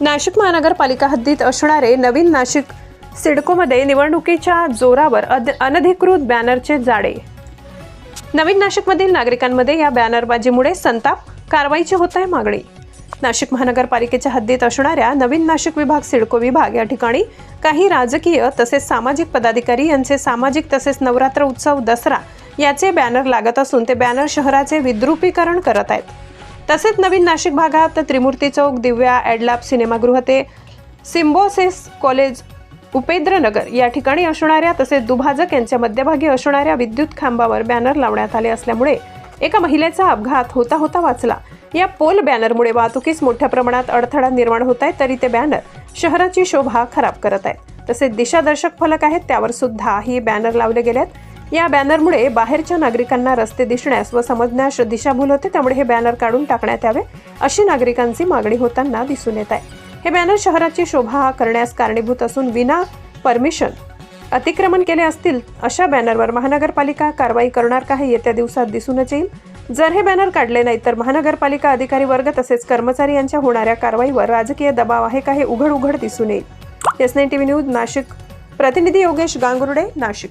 नाशिक महानगरपालिका हद्दीत असणारे नवीन नाशिक सिडकोमध्ये निवडणुकीच्या जोरावर अद- अनधिकृत बॅनरचे जाडे नवीन नाशिकमधील नागरिकांमध्ये या बॅनरबाजीमुळे संताप कारवाईची होत आहे मागणी. नाशिक महानगरपालिकेच्या हद्दीत असणाऱ्या नवीन नाशिक विभाग सिडको विभाग या ठिकाणी काही राजकीय तसेच सामाजिक पदाधिकारी यांचे सामाजिक तसेच नवरात्र उत्सव दसरा याचे बॅनर लागत असून ते बॅनर शहराचे विद्रुपीकरण करत आहेत. तसेच नवीन नाशिक भागात त्रिमूर्ती चौक दिव्या ॲडलॅब सिनेमागृह ते सिम्बोसिस कॉलेज उपेंद्रनगर या ठिकाणी असणाऱ्या तसेच दुभाजक यांच्या मध्यभागी असणाऱ्या विद्युत खांबावर बॅनर लावण्यात आले असल्यामुळे एका महिलेचा अपघात होता होता वाचला. या पोल बॅनरमुळे वाहतुकीस मोठ्या प्रमाणात अडथळा निर्माण होत आहे तरी ते बॅनर शहराची शोभा खराब करत आहेत. तसेच दिशादर्शक फलक आहेत त्यावर सुद्धा ही बॅनर लावले गेले आहेत या बॅनरमुळे बाहेरच्या नागरिकांना रस्ते दिसण्यास व समजण्यास दिशाभूल होते त्यामुळे हे बॅनर काढून टाकण्यात यावे अशी नागरिकांची मागणी होताना दिसून येत आहे. हे बॅनर शहराची शोभा करण्यास कारणीभूत असून विना परमिशन अतिक्रमण केले असतील अशा बॅनरवर महानगरपालिका कारवाई करणार का हे येत्या दिवसात दिसूनच येईल. जर हे बॅनर काढले नाही तर महानगरपालिका अधिकारी वर्ग तसेच कर्मचारी यांच्या होणाऱ्या कारवाईवर राजकीय दबाव आहे का हे उघड उघड दिसून येईल. S nine TV news Nashik. प्रतिनिधी योगेश गांगुर्डे नाशिक.